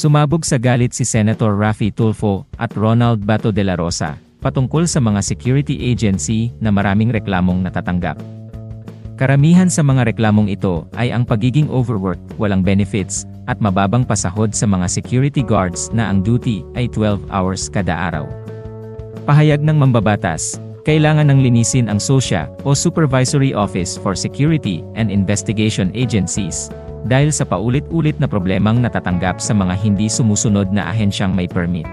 Sumabog sa galit si Senator Raffy Tulfo at Ronald Bato de la Rosa patungkol sa mga security agency na maraming reklamong natatanggap. Karamihan sa mga reklamong ito ay ang pagiging overworked, walang benefits, at mababang pasahod sa mga security guards na ang duty ay 12 hours kada araw. Pahayag ng mambabatas, kailangan ng linisin ang SOSIA o Supervisory Office for Security and Investigation Agencies dahil sa paulit-ulit na problemang natatanggap sa mga hindi sumusunod na ahensyang may permit.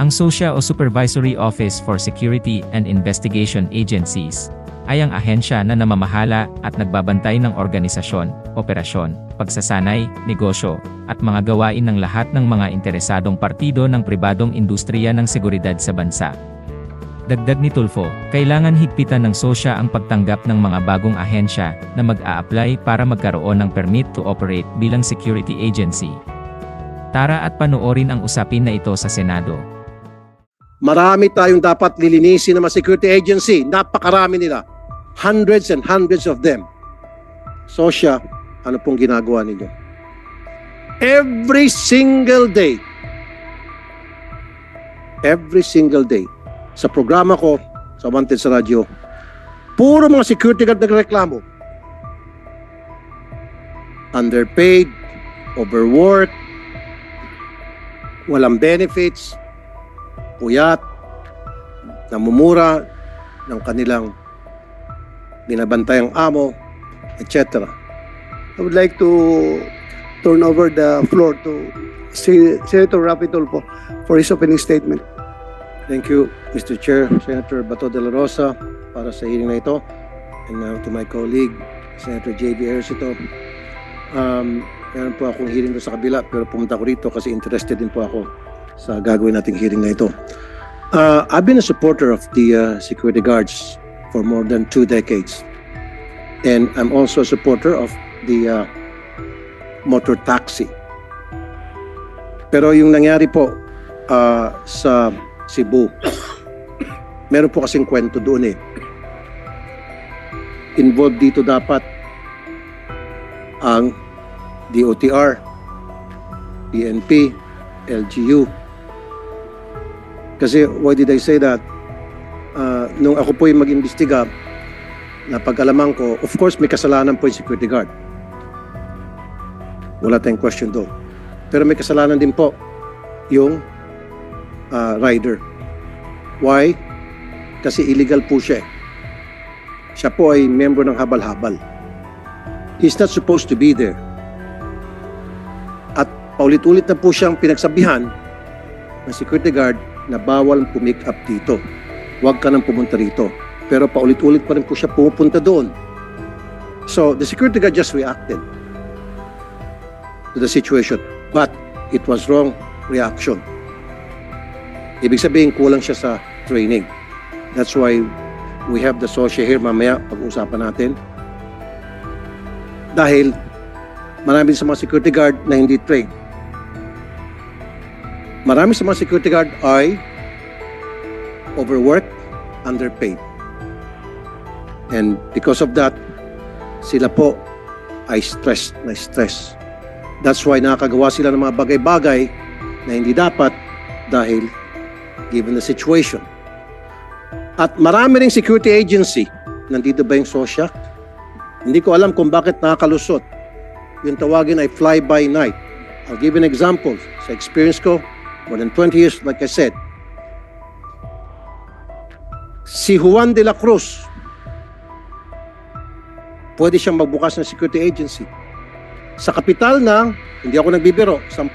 Ang SOSIA o Supervisory Office for Security and Investigation Agencies ay ang ahensya na namamahala at nagbabantay ng organisasyon, operasyon, pagsasanay, negosyo, at mga gawain ng lahat ng mga interesadong partido ng pribadong industriya ng seguridad sa bansa. Dagdag ni Tulfo, kailangan higpitan ng SOSIA ang pagtanggap ng mga bagong ahensya na mag-a-apply para magkaroon ng permit to operate bilang security agency. Tara at panoorin ang usapin na ito sa Senado. Marami tayong dapat lilinisin ng mga security agency. Napakarami nila. Hundreds and hundreds of them. So siya, ano pong ginagawa ninyo? Every single day. Every single day. Sa programa ko, sa Wanted sa Radyo, puro mga security guard nagreklamo. Underpaid, overworked, walang benefits, puyat, namumura ng kanilang binabantayang amo, etc. I would like to turn over the floor to Sen- Senator Rapi Tulfo for his opening statement. Thank you, Mr. Chair, Senator Bato de la Rosa, para sa hearing na ito. And now to my colleague, Senator J.B. Ercito. Um, meron po akong hearing doon sa kabila, pero pumunta ko rito kasi interested din po ako sa gagawin nating hearing na ito. Uh, I've been a supporter of the uh, security guards for more than two decades. And I'm also a supporter of the uh, motor taxi. Pero yung nangyari po uh, sa Cebu, meron po kasing kwento doon eh. Involved dito dapat ang DOTR, PNP, LGU. Kasi why did I say that? Uh, nung ako po yung mag-imbestiga, napag-alaman ko, of course may kasalanan po yung security guard. Wala tayong question doon. Pero may kasalanan din po yung uh, rider. Why? Kasi illegal po siya. eh. Siya po ay member ng habal-habal. He's not supposed to be there. At paulit-ulit na po siyang pinagsabihan ng security guard na bawal pumick up dito. Huwag ka nang pumunta rito. Pero paulit-ulit pa rin po siya pumupunta doon. So, the security guard just reacted to the situation. But it was wrong reaction. Ibig sabihin, kulang siya sa training. That's why we have the SOSHA here mamaya pag-uusapan natin. Dahil marami sa mga security guard na hindi trained. Marami sa mga security guard ay overworked, underpaid. And because of that, sila po ay stressed na stress. That's why nakakagawa sila ng mga bagay-bagay na hindi dapat dahil given the situation. At marami ring security agency. Nandito ba yung SOSHA? Hindi ko alam kung bakit nakakalusot. Yung tawagin ay fly-by-night. I'll give an example. Sa experience ko, more than 20 years, like I said, si Juan de la Cruz, pwede siyang magbukas ng security agency. Sa kapital ng, hindi ako nagbibiro, 10,000.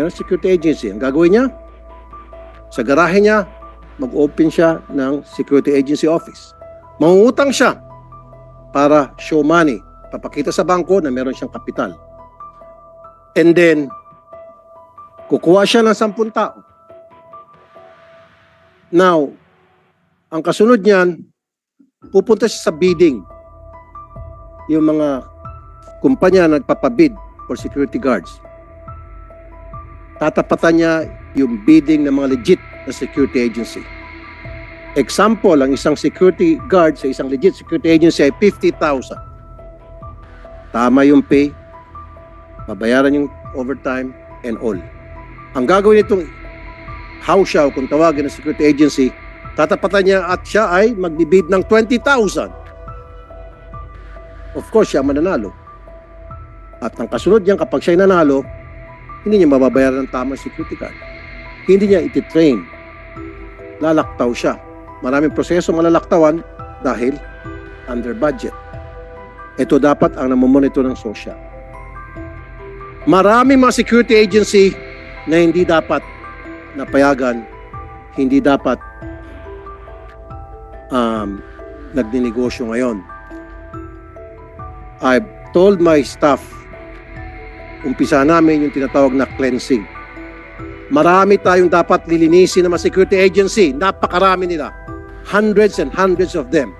Yan security agency. Ang gagawin niya, sa garahe niya, mag-open siya ng security agency office. Mangungutang siya para show money. Papakita sa bangko na meron siyang kapital. And then, kukuha siya ng 10 tao. Now, ang kasunod niyan, pupunta siya sa bidding. Yung mga kumpanya na nagpapabid for security guards. Tatapatan niya yung bidding ng mga legit na security agency. Example, ang isang security guard sa isang legit security agency ay 50,000. Tama yung pay, babayaran yung overtime, and all. Ang gagawin itong house siya o kung tawagin ng security agency, tatapatan niya at siya ay magbibid ng 20,000. Of course, siya mananalo. At ang kasunod niyan, kapag siya nanalo, hindi niya mababayaran ng tamang security card. Hindi niya ititrain. Lalaktaw siya. Maraming proseso malalaktawan dahil under budget. Ito dapat ang namomonitor ng SOSYA. Maraming mga security agency na hindi dapat napayagan, hindi dapat um, nagninegosyo ngayon. I've told my staff, umpisa namin yung tinatawag na cleansing. Marami tayong dapat lilinisin ng mga security agency. Napakarami nila. Hundreds and hundreds of them.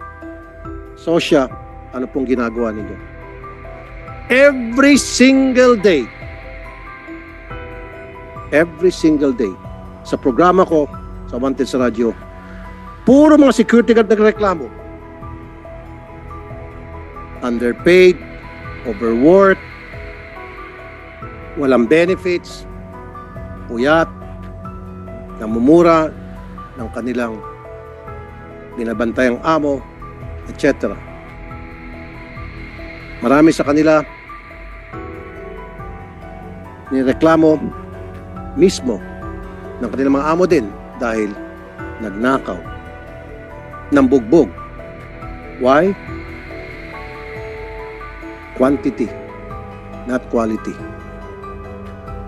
So siya, ano pong ginagawa ninyo? Every single day, every single day, sa programa ko, sa Wanted sa Radyo, puro mga security guard nagreklamo. Underpaid, overworked, walang benefits, puyat, namumura ng kanilang binabantayang amo, etc. Marami sa kanila nireklamo mismo ng kanilang mga amo din dahil nagnakaw ng bugbog. Why? Quantity, not quality.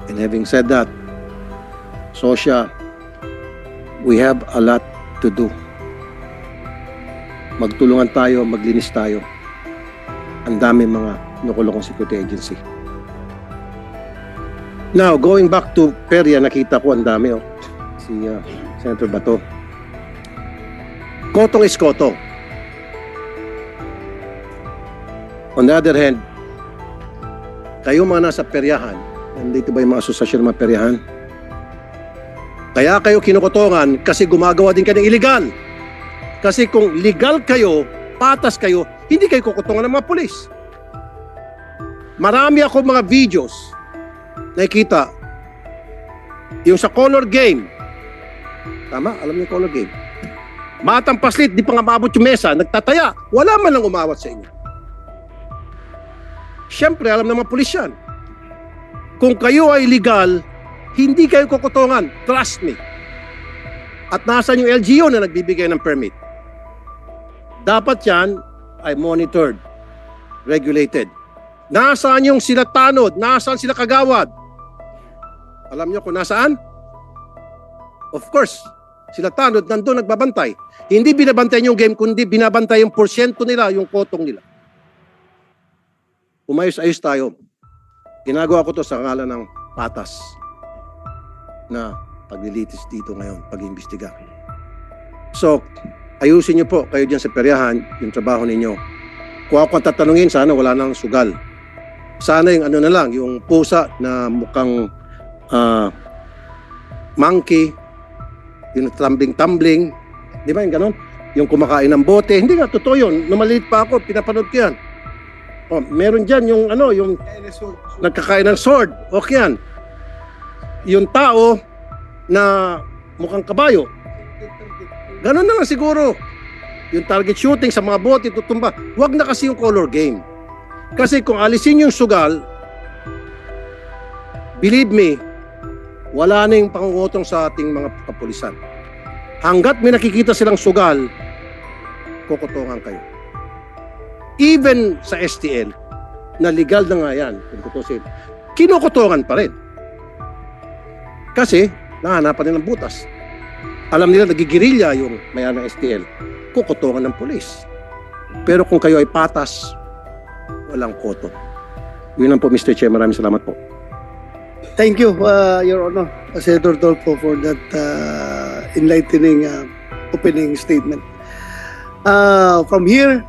And having said that, Sosya, we have a lot to do. Magtulungan tayo, maglinis tayo. Ang dami mga nukulong security agency. Now, going back to Peria, nakita ko ang dami oh. Si uh, Senator Bato. Kotong is kotong. On the other hand, kayo mga nasa peryahan, nandito ba yung mga asosasyon ng mga peryahan? Kaya kayo kinukutongan kasi gumagawa din kayo ng illegal. Kasi kung legal kayo, patas kayo, hindi kayo kukutongan ng mga pulis. Marami ako mga videos nakikita yung sa color game. Tama? Alam niyo color game. Batang paslit, di pa nga maabot yung mesa, nagtataya. Wala man lang umawat sa inyo. Siyempre, alam mga pulis yan. Kung kayo ay legal, hindi kayo kukutongan. Trust me. At nasan yung LGU na nagbibigay ng permit? Dapat yan ay monitored, regulated. Nasaan yung sila tanod? Nasaan sila kagawad? Alam nyo kung nasaan? Of course, sila tanod nandun nagbabantay. Hindi binabantay yung game, kundi binabantay yung porsyento nila, yung kotong nila. Umayos-ayos tayo. Ginagawa ko to sa ngalan ng patas na paglilitis dito ngayon, pag-imbestiga. So, ayusin nyo po kayo dyan sa peryahan, yung trabaho ninyo. Kung ako ang tatanungin, sana wala nang sugal. Sana yung ano na lang, yung pusa na mukhang ah, monkey, yung tumbling-tumbling, di ba yung ganon? Yung kumakain ng bote, hindi nga, totoo yun. Nung maliit pa ako, pinapanood ko yan. Oh, meron dyan yung ano, yung nagkakain ng sword. Okay yan. Yung tao na mukhang kabayo. Ganon na lang siguro. Yung target shooting sa mga bote, tutumba. Huwag na kasi yung color game. Kasi kung alisin yung sugal, believe me, wala na yung pangungutong sa ating mga kapulisan. Hanggat may nakikita silang sugal, kukutungan kayo. Even sa STL, na legal na nga yan, kung tutusin, kinukutungan pa rin. Kasi, nahanapan nila ng butas. Alam nila nagigirilya yung mayan ng STL, kukutungan ng pulis. Pero kung kayo ay patas, walang koto. Yun lang po, Mr. Chair. Maraming salamat po. Thank you, uh, Your Honor, Senator Tolpo, for that uh, enlightening uh, opening statement. Uh, from here,